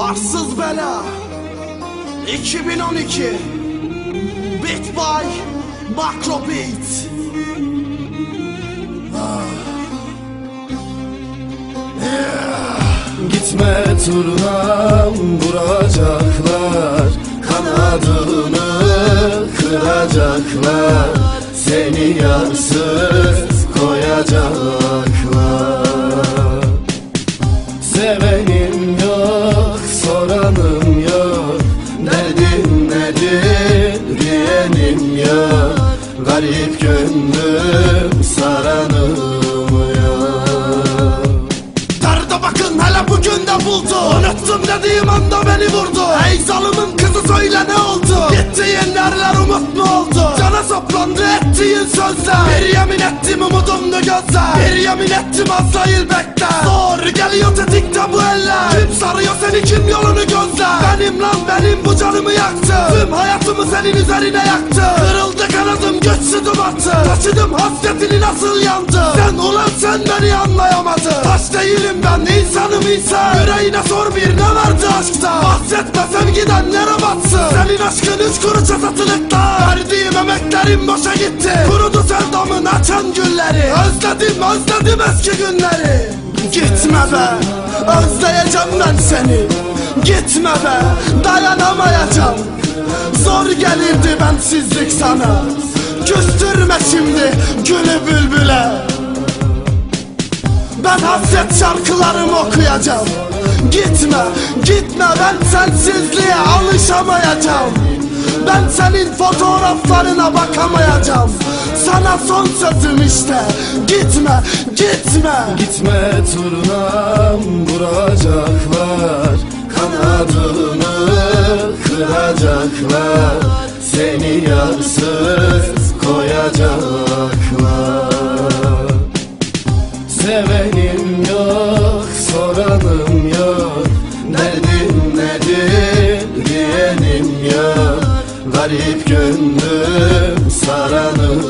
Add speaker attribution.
Speaker 1: Arsız Bela. 2012 Beat by Macro Beat
Speaker 2: Gitme turnam vuracaklar Kanadını kıracaklar. Seni yarsız koyacaklar. Sevenim yok Garip gönlüm saranım yok
Speaker 1: Derde bakın hele bugün de buldu. Unuttum dediğim anda beni vurdu. Ey zalımın kızı söyle ne oldu? Gittiğin yerler umut mu oldu? Cana saplandı ettiğin sözler. Bir yemin ettim umudumdu gözler. Bir yemin ettim Azrail bekle Zor geliyor tetikte bu eller Kim sarıyor seni kim yolunu gözler? Benim lan benim bu canımı yaktı. Tüm hayatımı senin üzerine yaktı. Kırıldı kanadım güçsüzüm attı Taşıdım hasretini nasıl yandı? Sen ulan sen beni anlayamadın. Taş değilim ben insanım insan. Yüreğine sor bir ne vardı aşkta? Bahsetme sevgiden nere batsın Senin aşkın üç kuruşa satılıkta Verdiğim emeklerim boşa gitti. Kurudu sevdamın açan gülleri. Özledim özledim eski günleri Gitme be Özleyeceğim ben seni. Gitme be Dayanamayacağım. Zor gelirdi bensizlik sana. Küstürme şimdi gülü bülbüle. Ben hasret şarkılarımı okuyacağım. Gitme, gitme ben sensizliğe alışamayacağım. Ben senin fotoğraflarına bakamayacağım. Sana son sözüm işte Gitme, gitme.
Speaker 2: Gitme turnam vuracaklar. Kanadını kıracaklar. Seni yarsız koyacaklar. Sevenim yok, soranım yok. Derdim nedir diyenim yok. Garip gönlüm sarar